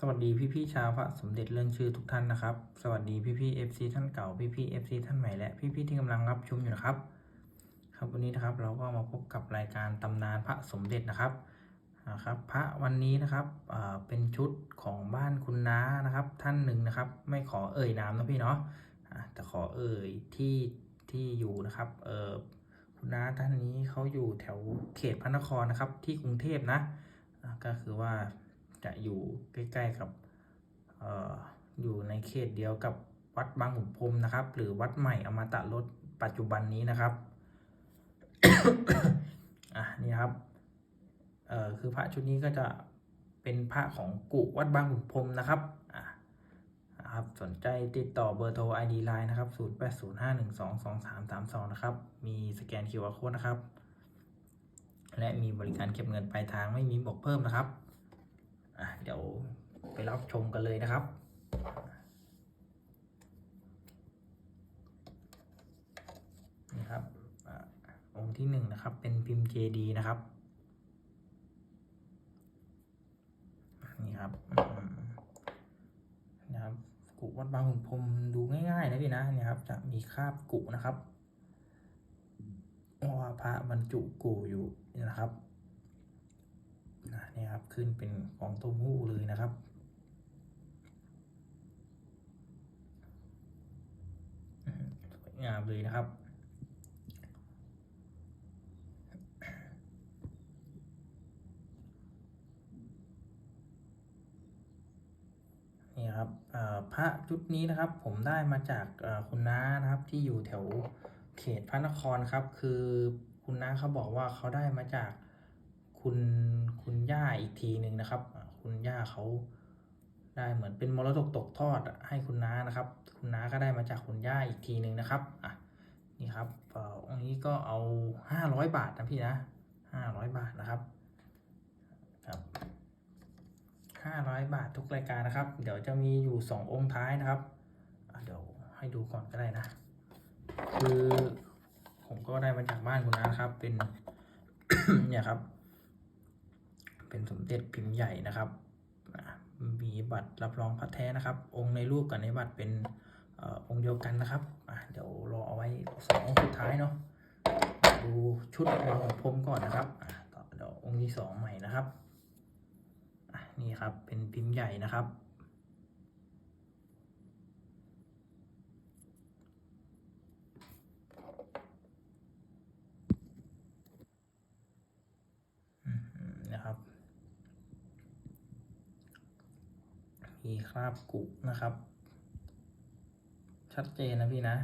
สวัสดีพี่ๆชาวพระสมเด็จเรื่องชื่อทุกท่านนะครับ สวัสดีพี่ๆ FC ท่านเก่าพี่ๆ FC ท่านใหม่และพี่ๆที่กำลังรับชมอยู่นะครับ ครับวันนี้นะครับเราก็มาพบกับรายการตำนานพระสมเด็จนะครับนะครับพระวันนี้นะครับเป็นชุดของบ้านคุณน้านะครับ ท่านหนึ่งนะครับ ไม่ขอเอ่ยนามนะพี่เนาะแต่ขอเอ่ยที่ที่อยู่นะครับเออคุณน้าท่านนี้เขาอยู่แถวเขตพระนครนะครับ ที่กรุงเทพนะก็คือว่า จะอยู่ใกล้ๆกับอออยู่ในเขตเดียวกับวัดบางขุนพรมนะครับ หรือวัดใหม่อมตะรถปัจจุบันนี้นะครับอะนี่ครับเอ่อคือพระชุดนี้ก็จะเป็นพระของกุวัดบางขุนพรมนะครับอะนะครับสนใจติดต่อเบอร์โทร ID Line นะครับ 0805122332 นะครับ มีสแกน QR Code นะครับ และมีบริการเก็บเงินปลายทางไม่มีบวกเพิ่มนะครับ อะเดี๋ยวไปรับชมกันเลยนะครับนี่ครับองค์ที่หนึ่งนะครับ เป็นพิมพ์เจดีนะครับนี่ครับนะครับกุวัดบางขุนพรมดูง่ายๆนะพี่นะเนี่ยครับ จะมีคาบกุนะครับว่าพระบรรจุกุอยู่นะครับ นี่ครับขึ้นเป็นฟองเต้มหู้เลยนะครับ สวยงามเลยนะครับนี่ครับอ่อพระชุดนี้นะครับผมได้มาจากคุณน้านะครับที่อยู่แถวเขตพระนครครับ คือคุณน้าเขาบอกว่าเขาได้มาจาก คุณคุณย่าอีกทีหนึ่งนะครับ คุณย่าเขาได้เหมือนเป็นมรดกตกทอดให้คุณน้านะครับ คุณน้าก็ได้มาจากคุณย่าอีกทีหนึ่งนะครับอะนี่ครับองค์นี้ก็เอาห้าร้อยบาทนะพี่นะห้าร้อยบาทนะครับครับห้าร้อยบาททุกรายการนะครับ เดี๋ยวจะมีอยู่สององค์ท้ายนะครับเดี๋ยวให้ดูก่อนก็ได้นะ คือผมก็ได้มาจากบ้านคุณนะครับ เป็นเนี่ยครับ เป็นสมเด็จพิมพ์ใหญ่นะครับ มีบัตรรับรองพระแท้นะครับ องค์ในรูปกับในบัตรเป็นอองค์เดียวกันนะครับ เดี๋ยวรอเอาไว้สองสุดท้ายเนาะ ดูชุดของผมก่อนนะครับต่อเดี๋ยวองค์ที่สองใหม่นะครับ นี่ครับเป็นพิมพ์ใหญ่นะครับ อืมนะครับ มีค ราบกุนะครับ ชัดเจนนะพี่นะ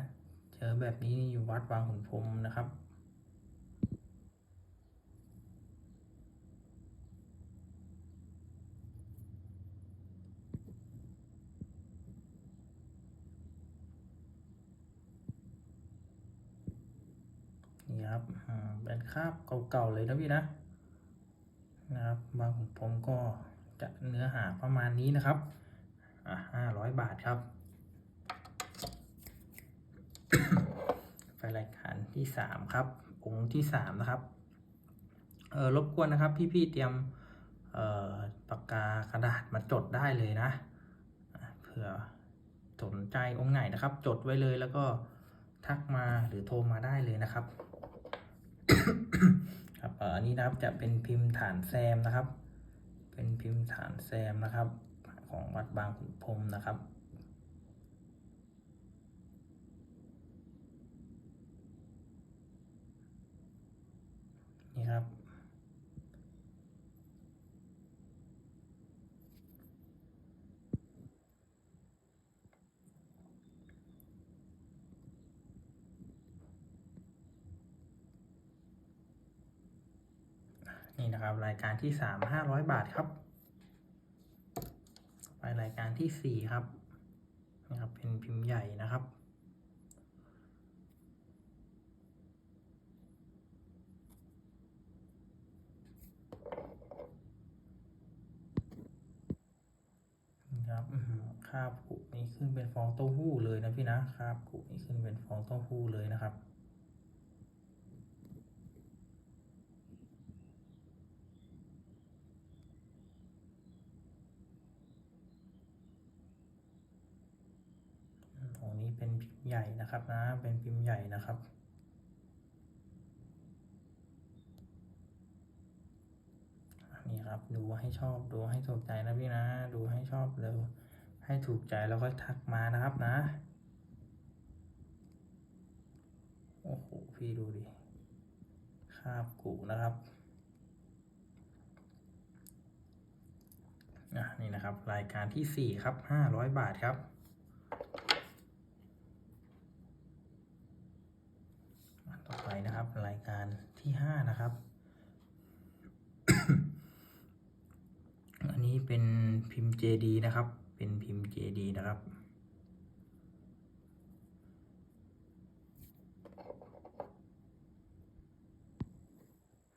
เจอแบบนี้อยู่วัดวางขุนพรมนะครับนี่ครับเป็นคราบเก่าๆเลยนะพี่นะนะครับบางของผมก็จะเนื้อหาประมาณนี้นะครับ อะห้าร้อยบาทครับไปรายการที่สามครับ องค์ที่สามนะครับ เออรบกวนนะครับ พี่ๆเตรียมเอ่อปากกากระดาษมาจดได้เลยนะเผื่อสนใจองค์ไหนนะครับ จดไว้เลยแล้วก็ทักมาหรือโทรมาได้เลยนะครับครับอันนี้นะครับจะเป็นพิมพ์ฐานแซมนะครับ เป็นพิมพ์ฐานแซมนะครับ ของวัดบางขุนพรมนะครับ นี่ครับนี่นะครับ รายการที่สามห้าร้อยบาทครับ ไปรายการที่สี่ครับนะครับ เป็นพิมพ์ใหญ่นะครับนี่ครับอื้อหือคาบกุนี่ขึ้นเป็นฟองเต้าหู้เลยนะพี่นะคาบกุนี่ขึ้นเป็นฟองเต้าหู้เลยนะครับ พิมพ์ใหญ่นะครับนะ เป็นพิมพ์ใหญ่นะครับ นี่ครับ ดูให้ชอบ ดูให้ถูกใจนะพี่นะ ดูให้ชอบเร็ว ให้ถูกใจแล้วก็ทักมานะครับนะ โอ้โห พี่ดูดิ คาบกูนะครับอะนี่นะครับ รายการที่สี่ครับห้าร้อยบาทครับ ต่อไป นะครับ รายการที่ห้านะครับ อันนี้เป็นพิมพ์ JD นะครับ เป็นพิมพ์ JD นะครับ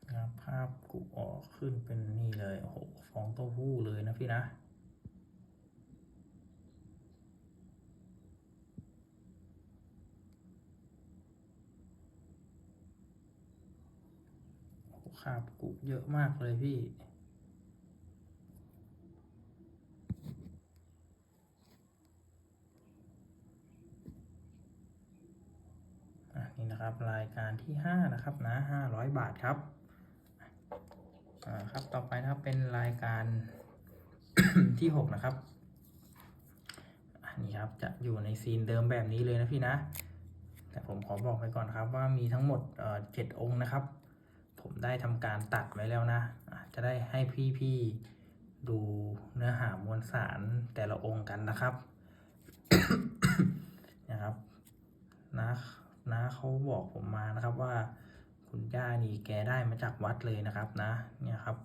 นะครับภาพกุออกขึ้นเป็นนี่เลยโอ้โหฟองเต้าหู้เลยนะพี่นะ โอ้โหคาบกุเยอะมากเลยพี่อะนี่นะครับรายการที่ห้านะครับนะห้าร้อยบาทครับครับต่อไปนะครับเป็นรายการที่หกนะครับอันนี้ครับจะอยู่ในซีนเดิมแบบนี้เลยนะพี่นะ แต่ผมขอบอกไปก่อนครับว่ามีทั้งหมดเอ่อเจ็ดองค์นะครับ ผมได้ทำการตัดไว้แล้วนะ จะได้ให้พี่ๆดูเนื้อหามวลสารแต่ละองค์กันนะครับนะครับนะนะเขาบอกผมมานะครับว่า คุณย่านี่แกได้มาจากวัดเลยนะครับนะ เนี่ยครับ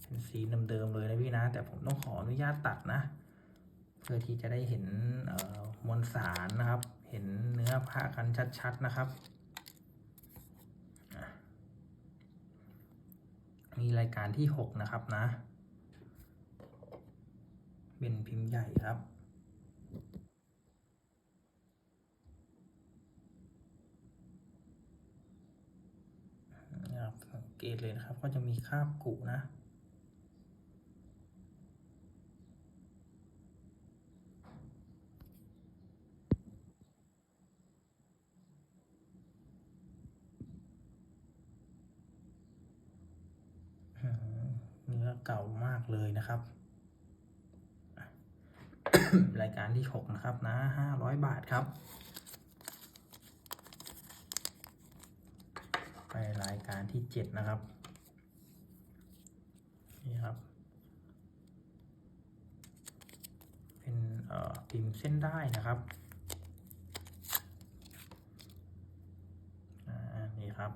เป็นสีเดิมๆเลยนะพี่นะ แต่ผมต้องขออนุญาตตัดนะ เพื่อที่จะได้เห็นมวลสารนะครับ เห็นเนื้อผ้ากันชัดๆนะครับอะ มีรายการที่หกนะครับนะ เป็นพิมพ์ใหญ่ครับนะครับสังเกตเลยนะครับ ก็จะมีคราบกุนะ อืม เก่ามากเลยนะครับ รายการที่หกนะครับนะห้าร้อยบาทครับ ไปรายการที่เจ็ดนะครับ นี่ครับ เป็นเอ่อพิมพ์เส้นได้นะครับนี่ครับ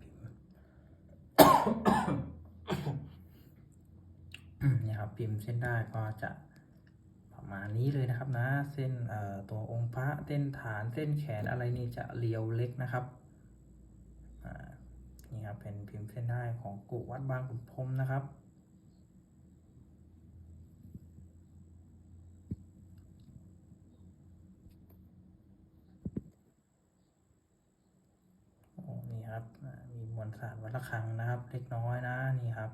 พิมพ์ อืมเครับ พิมพ์เส้นได้ก็จะประมาณนี้เลยนะครับนะ เส้นตัวองค์พระเส้นฐานเส้นแขนอะไรนี่จะเรียวเล็กนะครับนี่ครับเป็นพิมพ์เส้นได้ของกุวัดบางขุนพรมนะครับนี่ครับมีมวลสารวัดระฆังนะครับ เล็กน้อยนะนี่ครับ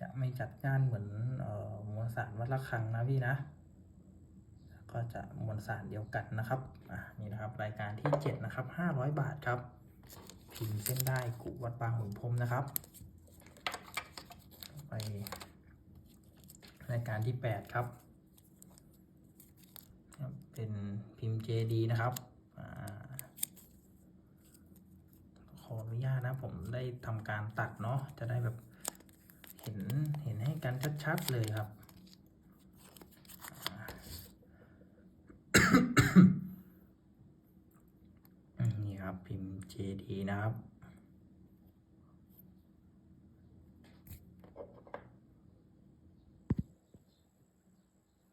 จะไม่จัดจ้านเหมือนออมวลสารวัดระฆังนะพี่นะ ก็จะมวลสารเดียวกันนะครับอะนี่นะครับรายการที่เจ็ดนะครับห้าร้อยบาทครับ พิมพ์เส้นได้กุวัดบางขุนพรมนะครับ ไปรายการที่แปดครับ เป็นพิมพ์ JD นะครับอขออนุญาตนะผมได้ทำการตัดเนาะจะได้แบบ เห็นเห็นให้กันชัดๆเลยครับ นี่ครับพิมพ์ JD นะครับ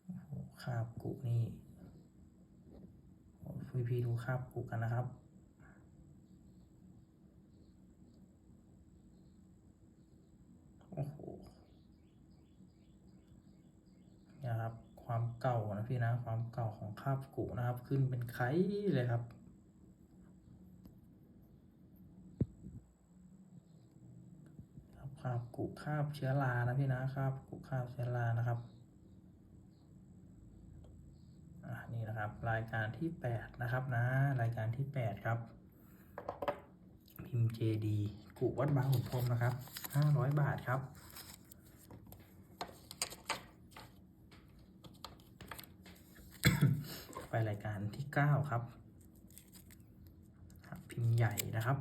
โอ้โหคาบกุนี่พี่พี่ๆดูคาบกุกันนะครับ โอ้โห เก่านะพี่นะ ความเก่าของคาบกุนะครับ ขึ้นเป็นไข่เลยครับครับคาบกุคาบเชื้อรานะพี่นะคราบกุคาบเชื้อรานะครับนี่นะครับ รายการที่แปดนะครับนะ รายการที่แปดครับ พิมพ์ JD กุวัดบางขุนพรมนะครับห้าร้อยบาทครับ ไป รายการที่เก้าครับครับ พิมพ์ใหญ่นะครับ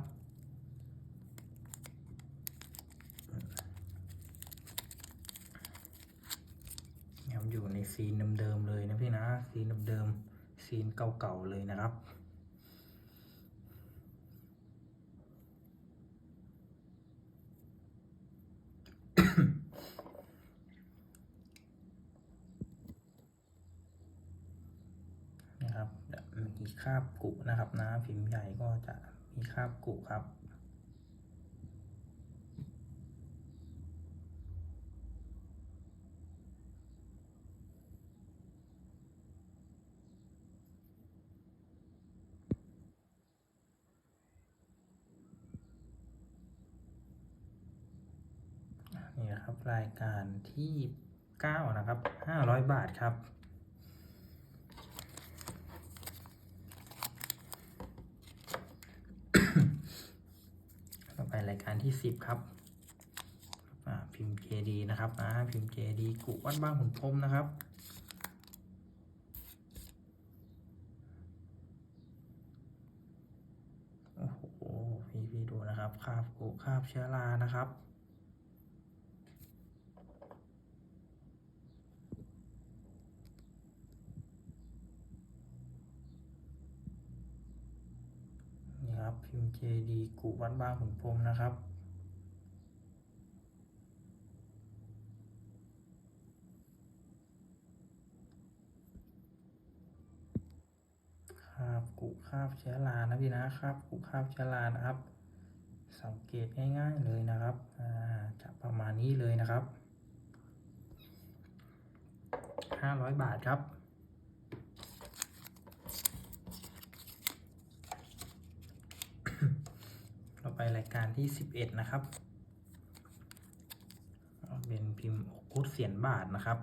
ยังอยู่ในซีนเดิมๆเลยนะพี่นะ ซีนเดิมๆซีนเก่าๆเลยนะครับ นะครับมีคราบกุนะครับนะพิมพ์ใหญ่ก็จะมีคราบกุครับ นี่นะครับรายการที่ 9 นะครับ 500 บาทครับ ต่อไป รายการที่ 10 ครับพิมพ์ JD นะครับอ่าพิมพ์ JD กุวัดบ้างขุนพรมนะครับโอ้โหพี่พี่ดูนะครับคาบกุคาบเชื้อรานะครับ นี่ครับ พิมพ์ JD กุวัดบ้างขุนพรมนะครับคราบกุคาบเชื้อรานะพี่นะคราบกุคาบเชื้อรานะครับ สังเกตง่ายๆเลยนะครับจะประมาณนี้เลยนะครับ 500 บาทครับ เรา ไปรายการที่11นะครับ เป็นพิมพ์อกคุดเสียนบาทนะครับ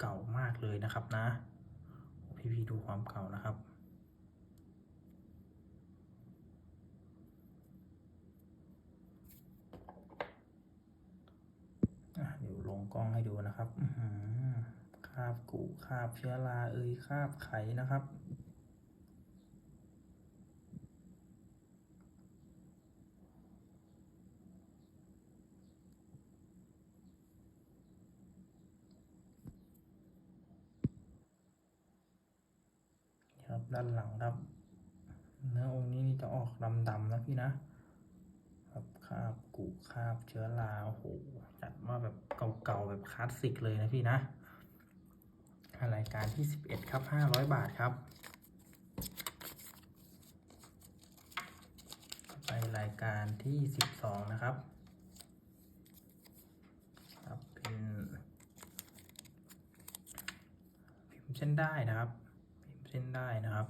เก่ามากเลยนะครับนะ พี่พี่ดูความเก่านะครับเดี๋ยวลงกล้องให้ดูนะครับ อืาบกุคาบเชื้อราเอ่ยคาบไขนะครับ ครับด้านหลังครับ เนื้อองค์นี้นี่จะออกดำๆนะพี่นะ ครับคาบกุคาบเชื้อราโอ้โหจัดว่าแบบเก่าๆแบบคลาสสิกเลยนะพี่นะ รายการที่ 11 ครับ 500 บาทครับ ไปรายการที่ 12 นะครับ ครับเป็นพิมพ์เส้นได้นะครับพิมพ์เส้นได้นะครับ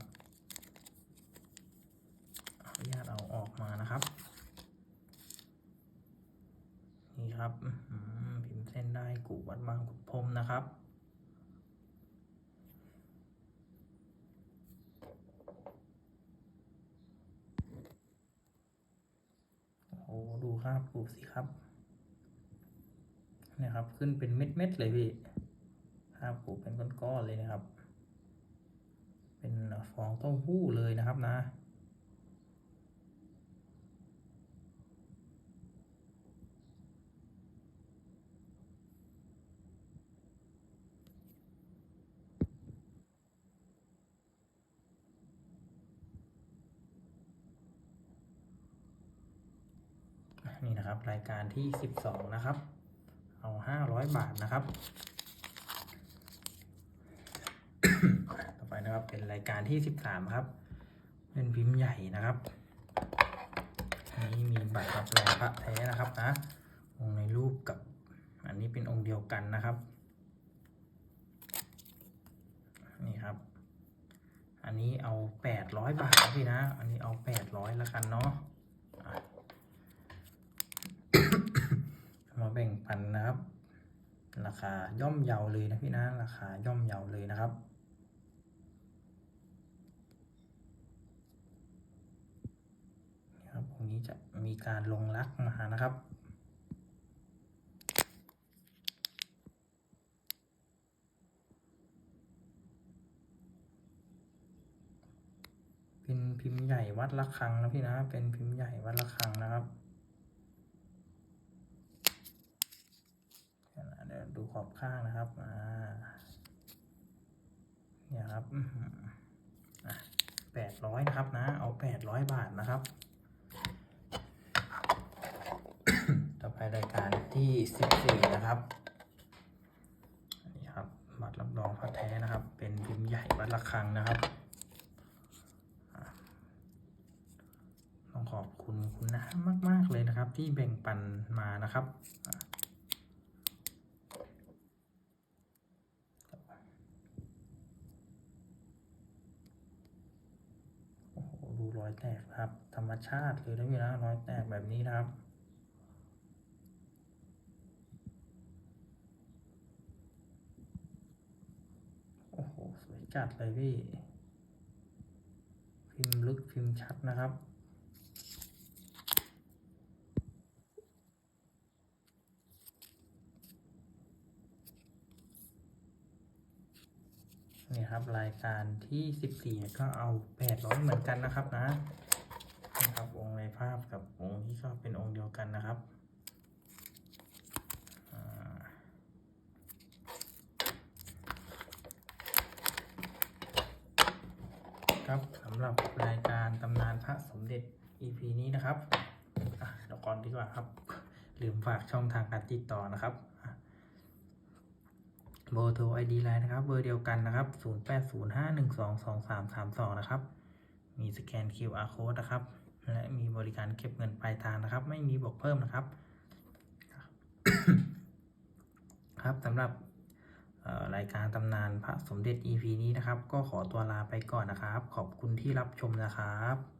ขออนุญาตเอาออกมานะครับ นี่ครับพิมพ์เส้นได้กูวัดบางขุนพรมนะครับ โอ้โหดู ครับดูสิครับเนี่ยครับ ขึ้นเป็นเม็ดๆเลยพี่ภาพผูเป็นก้อนๆเลยนะครับ เป็นฟองเต้าหู้เลยนะครับนะ นี่นะค รายการที่ 12 นะครับ เอา 500 บาทนะครับ ต่อไปนะครับเป็นรายการที่ 13 ครับเป็นพิมพ์ใหญ่นะครับนี้มีบัตรรับรองพระแท้นะครับนะองในรูปกับอันนี้เป็นองค์เดียวกันนะครับ นี่ครับ อันนี้เอาแปดร้อยบาทนะพี่นะ อันนี้เอาแปดร้อยละกันเนาะ มาแบ่งปันนะครับ ราคาย่อมเยาวเลยนะพี่นะราคาย่อมเยาวเลยนะครับนะครับองนี้จะมีการลงรักมานะครับเป็นพิมพ์ใหญ่วัดระฆังนะพี่นะ เป็นพิมพ์ใหญ่วัดระฆังนะครับเดี๋ยวนะเดูขอบข้างนะครับอ่าเนี่ยครับแปดร้อยนะครับนะ เอาแปดร้อยบาทนะครับ ต่อไปรายการที่สิบสี่นะครับนนี้ครับบัตรรับรองพระแท้นะครับ เป็นพิมพ์ใหญ่วัดระฆังนะครับต้องขอบคุณคุณน้ามาก ๆ เลยนะครับ ที่แบ่งปันมานะครับอะโอ้โหดูร อยแตกครับ ธรรมชาติเลยนะพี่นะรอยแตกแบบนี้นะครับ โอ้โห สวยจัดเลยพี่ พิมพ์ลึกพิมพ์ชัดนะครับ ครับ รายการที่ 14 ก็เอา 800 เหมือนกันนะครับนะนะครับองค์ในภาพกับองค์ที่ก็เป็นองค์เดียวกันนะครับครับสำหรับรายการตำนานพระสมเด็จ EP นี้นะครับอะเดี๋ยวก่อนดีกว่าครับ ลืมฝากช่องทางการติดต่อนะครับ เบอร์โทร ID ไลน์นะครับ เบอร์เดียวกันนะครับ 0805122332 นะครับ มีสแกน QR code นะครับ และมีบริการเก็บเงินปลายทางนะครับ ไม่มีบวกเพิ่มนะครับ ครับสำหรับรายการตำนานพระสมเด็จ EP นี้นะครับ ก็ขอตัวลาไปก่อนนะครับ ขอบคุณที่รับชมนะครับ